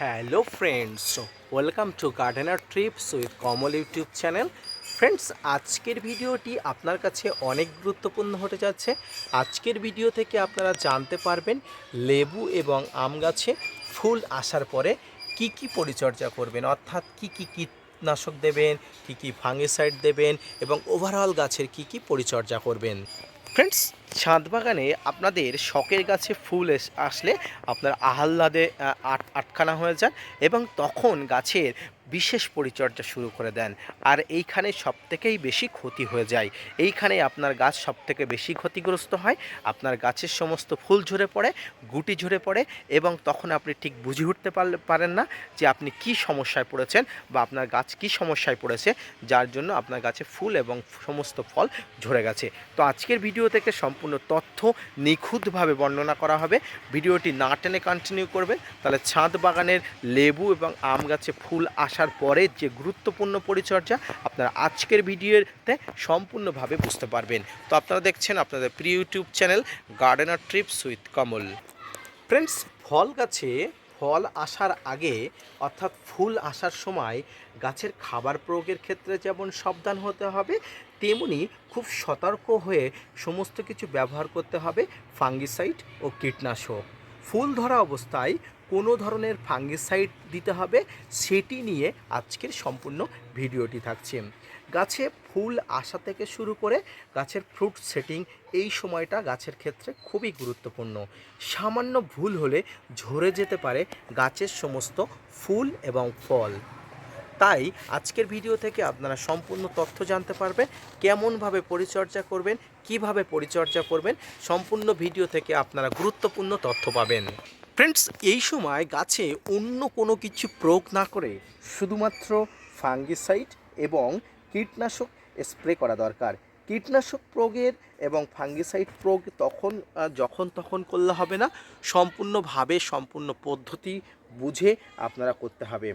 Hello friends welcome to gardener trips with Kamal YouTube channel friends আজকের ভিডিওটি আপনার কাছে অনেক গুরুত্বপূর্ণ হতে যাচ্ছে। আজকের ভিডিও থেকে আপনারা জানতে পারবেন লেবু এবং আম গাছে ফুল আসার পরে কি কি পরিচর্যা করবেন, অর্থাৎ কি কি কীটনাশক দেবেন, কি কি ফাঙ্গিসাইড দেবেন এবং ওভারঅল গাছের কি কি পরিচর্যা করবেন। ফ্রেন্ডস ছাদ বাগানে আপনাদের শখের গাছে ফুল আসলে আপনার আহ্লাদে আট আটখানা হয়ে যান এবং তখন গাছের বিশেষ পরিচর্যা শুরু করে দেন। আর এইখানে সব থেকেই বেশি ক্ষতি হয়ে যায়। এইখানে আপনার গাছ সব থেকে বেশি ক্ষতিগ্রস্ত হয়। আপনার গাছের সমস্ত ফুল ঝরে পড়ে, গুটি ঝরে পড়ে এবং তখন আপনি ঠিক বুঝে উঠতে পারলে পারেন না যে আপনি কি সমস্যায় পড়েছেন বা আপনার গাছ কি সমস্যায় পড়েছে, যার জন্য আপনার গাছে ফুল এবং সমস্ত ফল ঝরে গেছে। তো আজকের ভিডিও থেকে সম্পূর্ণ তথ্য নিখুঁতভাবে বর্ণনা করা হবে। ভিডিওটি না টেনে কন্টিনিউ করবেন। তাহলে ছাদ বাগানের লেবু এবং আম গাছে ফুল আসার পরে যে গুরুত্বপূর্ণ পরিচর্যা আপনারা আজকের ভিডিওতে সম্পূর্ণভাবে বুঝতে পারবেন। তো আপনারা দেখছেন আপনাদের প্রিয় YouTube channel gardener trips with Kamal friends ফল গাছে ফল আসার আগে, অর্থাৎ ফুল আসার সময় গাছের খাবার প্রয়োগের ক্ষেত্রে যেমন সাবধান হতে হবে, তেমনি খুব সতর্ক হয়ে সমস্ত কিছু ব্যবহার করতে হবে, ফাঙ্গিসাইড ও কীটনাশক। ফুল ধরা অবস্থায় কোনো ধরনের ফাঙ্গিসাইড দিতে হবে, সেটি নিয়ে আজকের সম্পূর্ণ ভিডিওটি থাকছে। গাছে ফুল আসা থেকে শুরু করে গাছের ফ্রুট সেটিং এই সময়টা গাছের ক্ষেত্রে খুবই গুরুত্বপূর্ণ। সামান্য ভুল হলে ঝরে যেতে পারে গাছের সমস্ত ফুল এবং ফল। তাই আজকের ভিডিও থেকে আপনারা সম্পূর্ণ তথ্য জানতে পারবেন, কেমনভাবে পরিচর্যা করবেন, কীভাবে পরিচর্যা করবেন, সম্পূর্ণ ভিডিও থেকে আপনারা গুরুত্বপূর্ণ তথ্য পাবেন। ফ্রেন্ডস এই সময় গাছে অন্য কোনো কিছু প্রয়োগ না করে শুধুমাত্র ফাঙ্গিসাইড এবং কীটনাশক স্প্রে করা দরকার। কীটনাশক প্রয়োগের এবং ফাঙ্গিসাইড প্রয়োগ তখন যখন তখন করলে হবে না। সম্পূর্ণভাবে, সম্পূর্ণ পদ্ধতি বুঝে আপনারা করতে হবে।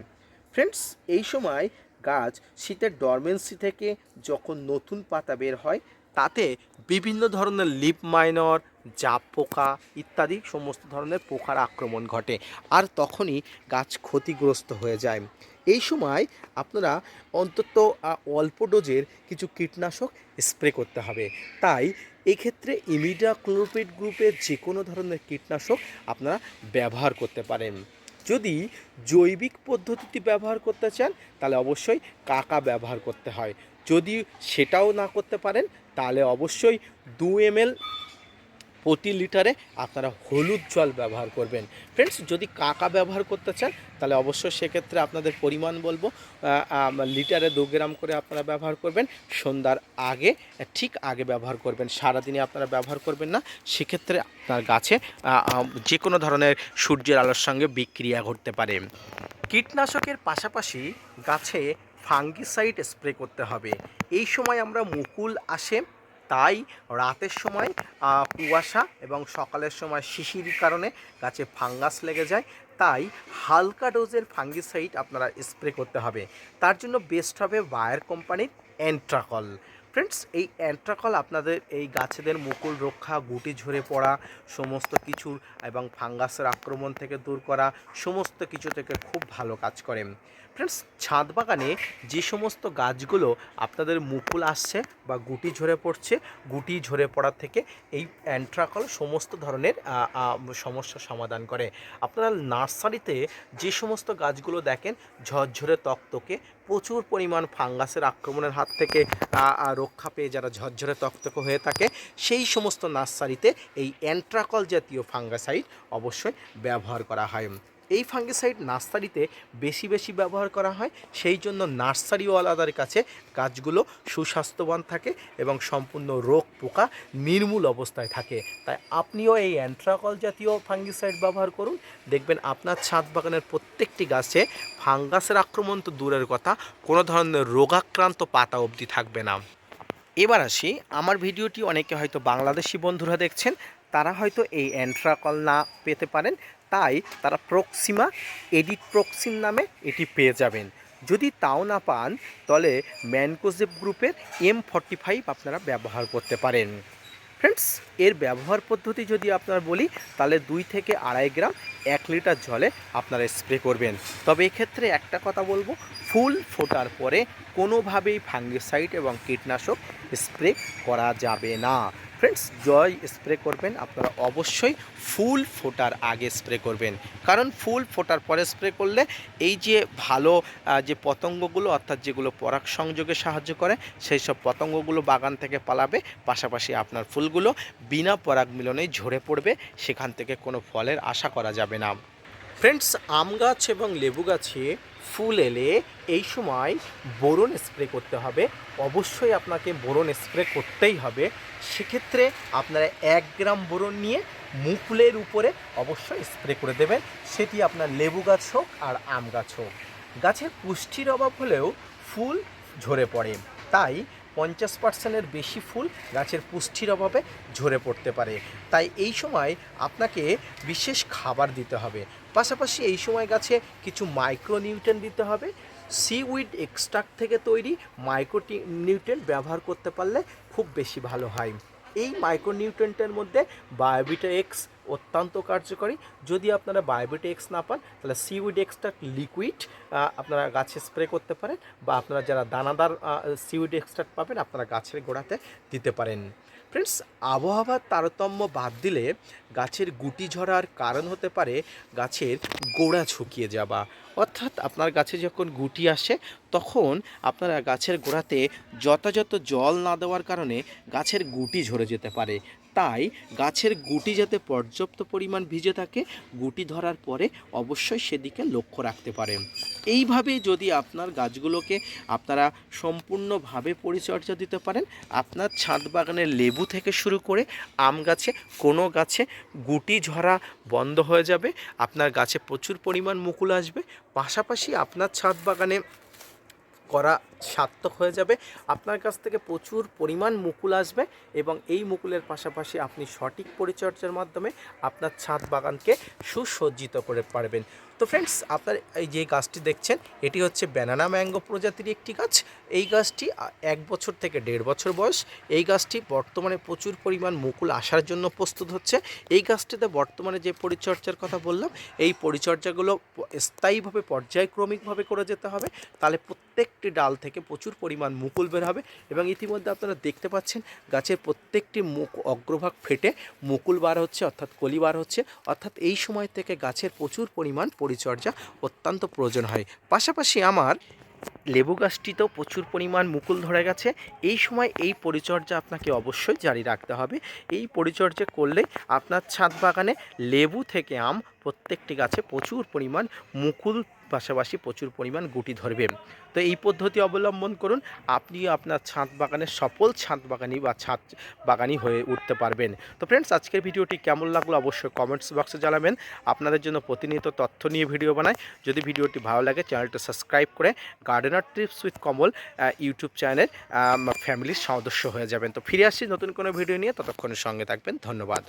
ফ্রেন্ডস, এই সময় গাছ শীতের ডরমেন্সি থেকে যখন নতুন পাতা বের হয়, তাতে বিভিন্ন ধরনের লিপ মাইনর জাপ পোকা ইত্যাদি সমস্ত ধরনের পোকার আক্রমণ ঘটে। আর তখনই গাছ ক্ষতিগ্রস্ত হয়ে যায়। এই সময় আপনারা অন্তত অল্প ডোজের কিছু কীটনাশক স্প্রে করতে হবে। তাই এক্ষেত্রে ইমিডা ক্লোরোপিড গ্রুপের যে কোনো ধরনের কীটনাশক আপনারা ব্যবহার করতে পারেন। যদি জৈবিক পদ্ধতিটি ব্যবহার করতে চান, তাহলে অবশ্যই কাকা ব্যবহার করতে হয়। যদি সেটাও না করতে পারেন, তাহলে অবশ্যই দু এমএল প্রতি লিটারে আপনারা হলুদ জল ব্যবহার করবেন। ফ্রেন্ডস যদি কাকা ব্যবহার করতে চান, তাহলে অবশ্যই সেক্ষেত্রে আপনাদের পরিমাণ বলব। লিটারে দু গ্রাম করে আপনারা ব্যবহার করবেন। সন্ধ্যার আগে, ঠিক আগে ব্যবহার করবেন। সারাদিনে আপনারা ব্যবহার করবেন না। সেক্ষেত্রে আপনার গাছে যে কোনো ধরনের সূর্যের আলোর সঙ্গে বিক্রিয়া ঘটতে পারে। কীটনাশকের পাশাপাশি গাছে ফাঙ্গিসাইড স্প্রে করতে হবে। এই সময় আমরা মুকুল আসে তাই রাতের সময় কুয়াশা এবং সকালের সময় শিশির কারণে গাছে ফাঙ্গাস লেগে যায়। তাই হালকা ডোজের ফাঙ্গিসাইড আপনারা স্প্রে করতে হবে। তার জন্য বেস্ট হবে বায়ার কোম্পানির অ্যান্ট্রাকল ফ্রেন্ডস এই অ্যান্ট্রাকল আপনাদের এই গাছেদের মুকুল রক্ষা, গুটি ঝরে পড়া, সমস্ত কিছু এবং ফাঙ্গাসের আক্রমণ থেকে দূর করা, সমস্ত কিছু থেকে খুব ভালো কাজ করে। ফ্রেন্ডস ছাদ বাগানে যে সমস্ত গাছগুলো আপনাদের মুকুল আসছে বা গুটি ঝরে পড়ছে, গুটি ঝরে পড়ার থেকে এই অ্যান্ট্রাকল সমস্ত ধরনের সমস্যার সমাধান করে। আপনারা নার্সারিতে যে সমস্ত গাছগুলো দেখেন, ঝরঝরে তক্তকে প্রচুর পরিমাণ ফাঙ্গাসের আক্রমণের হাত থেকে রক্ষা পেয়ে যারা ঝরঝরে তক্তকে হয়ে থাকে, সেই সমস্ত নার্সারিতে এই অ্যান্ট্রাকল জাতীয় ফাঙ্গাসাইড অবশ্যই ব্যবহার করা হয়। এই ফাঙ্গিসাইড নার্সারিতে বেশি বেশি ব্যবহার করা হয়, সেই জন্য নার্সারিওয়ালাদের কাছে গাছগুলো সুস্বাস্থ্যবান থাকে এবং সম্পূর্ণ রোগ পোকা নির্মূল অবস্থায় থাকে। তাই আপনিও এই অ্যান্ট্রাকল জাতীয় ফাঙ্গিসাইড ব্যবহার করুন। দেখবেন আপনার ছাদ বাগানের প্রত্যেকটি গাছে ফাঙ্গাসের আক্রমণ তো দূরের কথা, কোনো ধরনের রোগাক্রান্ত পাতা অবধি থাকবে না। এবার আসি, আমার ভিডিওটি অনেকে হয়তো বাংলাদেশি বন্ধুরা দেখছেন, তারা হয়তো এই অ্যান্ট্রাকল না পেতে পারেন, তাই তারা প্রক্সিমা, এডিট প্রক্সিম নামে এটি পেয়ে যাবেন। যদি তাও না পান, তাহলে ম্যানকোজেব গ্রুপের এম ফর্টি ফাইভ আপনারা ব্যবহার করতে পারেন। ফ্রেন্ডস এর ব্যবহার পদ্ধতি যদি আপনার বলি, তাহলে দুই থেকে আড়াই গ্রাম এক লিটার জলে আপনারা স্প্রে করবেন। তবে এক্ষেত্রে একটা কথা বলব, ফুল ফোটার পরে কোনোভাবেই ফাঙ্গিসাইড এবং কীটনাশক স্প্রে করা যাবে না। ফ্রেন্ডস জয় স্প্রে করবেন। আপনারা অবশ্যই ফুল ফোটার আগে স্প্রে করবেন। কারণ ফুল ফোটার পরে স্প্রে করলে এই যে ভালো যে পতঙ্গগুলো, অর্থাৎ যেগুলো পরাগ সংযোগে সাহায্য করে, সেই সব পতঙ্গগুলো বাগান থেকে পালাবে। পাশাপাশি আপনার ফুলগুলো বিনা পরাগ মিলনেই ঝরে পড়বে। সেখান থেকে কোনো ফলের আশা করা যাবে না। ফ্রেন্ডস আম গাছ এবং লেবু গাছে ফুল এলে এই সময় বোরন স্প্রে করতে হবে। অবশ্যই আপনাকে বোরন স্প্রে করতেই হবে। সেক্ষেত্রে আপনারা এক গ্রাম বোরন নিয়ে মুকুলের উপরে অবশ্যই স্প্রে করে দেবেন। সেটি আপনার লেবু গাছ হোক আর আম গাছ হোক। গাছের পুষ্টির অভাব হলেও ফুল ঝরে পড়ে। তাই পঞ্চাশ পার্সেন্টের বেশি ফুল গাছের পুষ্টির অভাবে ঝরে পড়তে পারে। তাই এই সময় আপনাকে বিশেষ খাবার দিতে হবে। পাশাপাশি এই সময় গাছে কিছু মাইক্রো নিউট্রেন দিতে হবে। সি উইড এক্সট্রাক্ট থেকে তৈরি মাইক্রো নিউট্রেন ব্যবহার করতে পারলে খুব বেশি ভালো হয়। এই মাইক্রো নিউট্রেন্টের মধ্যে বায়োবিটা এক্স অত্যন্ত কার্যকরী। যদি আপনারা বায়োবিটা এক্স না পান, তাহলে সিউইড এক্সট্রা লিকুইড আপনারা গাছে স্প্রে করতে পারেন বা আপনারা যারা দানাদার সিউইড এক্সট্রাক্ট পাবেন, আপনারা গাছের গোড়াতে দিতে পারেন। ফ্রেন্ডস আবহাওয়ার তারতম্য বাদ দিলে গাছের গুটি ঝরার কারণ হতে পারে গাছের গোড়া ঝুঁকিয়ে যাওয়া। অর্থাৎ আপনার গাছে যখন গুটি আসে, তখন আপনারা গাছের গোড়াতে যথাযথ জল না দেওয়ার কারণে গাছের গুটি ঝরে যেতে পারে। তাই গাছের গুটি যাতে পর্যাপ্ত পরিমাণ ভিজে থাকে, গুটি ধরার পরে অবশ্যই সেদিকে লক্ষ্য রাখতে পারেন। এইভাবে যদি আপনার গাছগুলোকে আপনারা সম্পূর্ণভাবে পরিচর্যা দিতে পারেন, আপনার ছাদ বাগানের লেবু থেকে শুরু করে আম গাছে, কোনো গাছে গুটি ঝরা বন্ধ হয়ে যাবে, আপনার গাছে প্রচুর পরিমাণ মুকুল আসবে, পাশাপাশি আপনার ছাদ বাগানে করা সার্থক হয়ে যাবে। আপনার কাছ থেকে প্রচুর পরিমাণ মুকুল আসবে এবং এই মুকুলের পাশাপাশি আপনি সঠিক পরিচর্যার মাধ্যমে আপনার ছাদ বাগানকে সুসজ্জিত করে পারবেন। তো ফ্রেন্ডস আপনার এই যে গাছটি দেখছেন, এটি হচ্ছে ব্যানানা ম্যাঙ্গো প্রজাতির একটি গাছ। এই গাছটি এক বছর থেকে দেড় বছর বয়স। এই গাছটি বর্তমানে প্রচুর পরিমাণ মুকুল আসার জন্য প্রস্তুত হচ্ছে। এই গাছটিতে বর্তমানে যে পরিচর্যার কথা বললাম, এই পরিচর্যাগুলো স্থায়ীভাবে পর্যায়ক্রমিকভাবে করে যেতে হবে। তাহলে প্রত্যেকটি ডাল থেকে প্রচুর পরিমাণ মুকুল বের হবে এবং ইতিমধ্যে আপনারা দেখতে পাচ্ছেন, গাছের প্রত্যেকটি মুখ অগ্রভাগ ফেটে মুকুল বার হচ্ছে, অর্থাৎ কলি বার হচ্ছে। অর্থাৎ এই সময় থেকে গাছের প্রচুর পরিমাণ পরিচর্যা অত্যন্ত প্রয়োজন হয়। পাশাপাশি আমার লেবু গাছটিতেও প্রচুর পরিমাণ মুকুল ধরে গেছে। এই সময় এই পরিচর্যা আপনাকে অবশ্যই জারি রাখতে হবে। এই পরিচর্যা করলে আপনার ছাদ বাগানে লেবু থেকে আম প্রত্যেকটি গাছে প্রচুর পরিমাণ মুকুল পাশাপাশি প্রচুর পরিমাণ গুটি ধরবে। তো এই পদ্ধতি অবলম্বন করুন আপনি আপনার ছাদ বাগানের সফল ছাদ বাগানি বা ছাদ বাগানি হয়ে উঠতে পারবেন। তো ফ্রেন্ডস আজকের ভিডিওটি কেমন লাগল অবশ্যই কমেন্টস বক্সে জানাবেন। আপনাদের জন্য প্রতিনিয়ত তথ্য নিয়ে ভিডিও বানাই। যদি ভিডিওটি ভালো লাগে চ্যানেলটা সাবস্ক্রাইব করে gardener trips with Kamal YouTube চ্যানেলের ফ্যামিলির সদস্য হয়ে যাবেন। তো ফিরে আসছি নতুন কোনো ভিডিও নিয়ে, ততক্ষণের সঙ্গে থাকবেন, ধন্যবাদ।